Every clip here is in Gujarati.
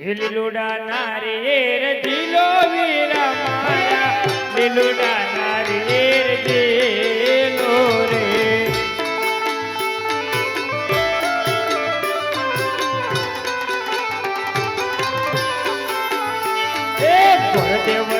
લીલુડા નારિયેર જીલો વીરા મારા લીલુડા નારિયેર જીલો રે. એ ગુરુદેવ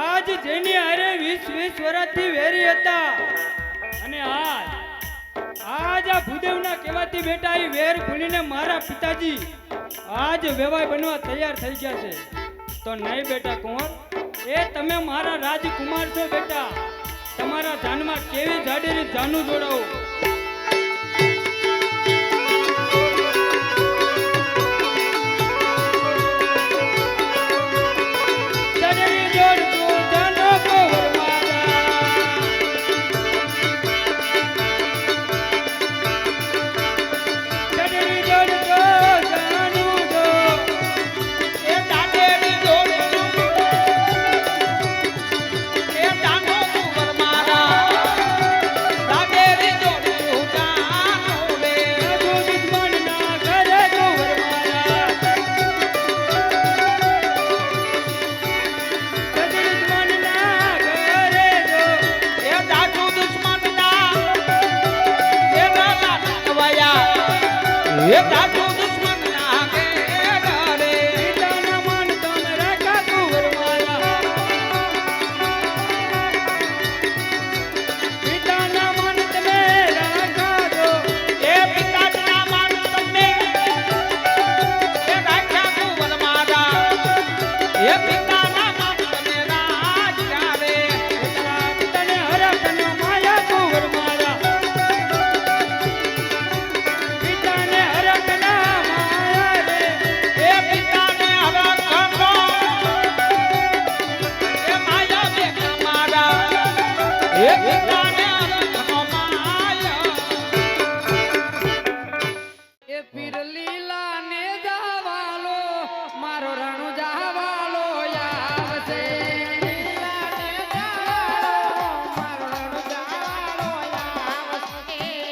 આજ જેની આરે વીસ વીસ વર્ષથી વેરી હતા અને આજ આજ આ ભૂદેવના કહેવાથી બેટા એ વેર ભૂલીને મારા પિતાજી આજ વેવાય બનવા તૈયાર થઈ ગયા છે. તો નહીં બેટા કુંવર. એ તમે મારા રાજકુમાર છો બેટા. તમારા ધ્યાનમાં કેવી જાડેરી જાનું જોડાવું? verdade. Thank you.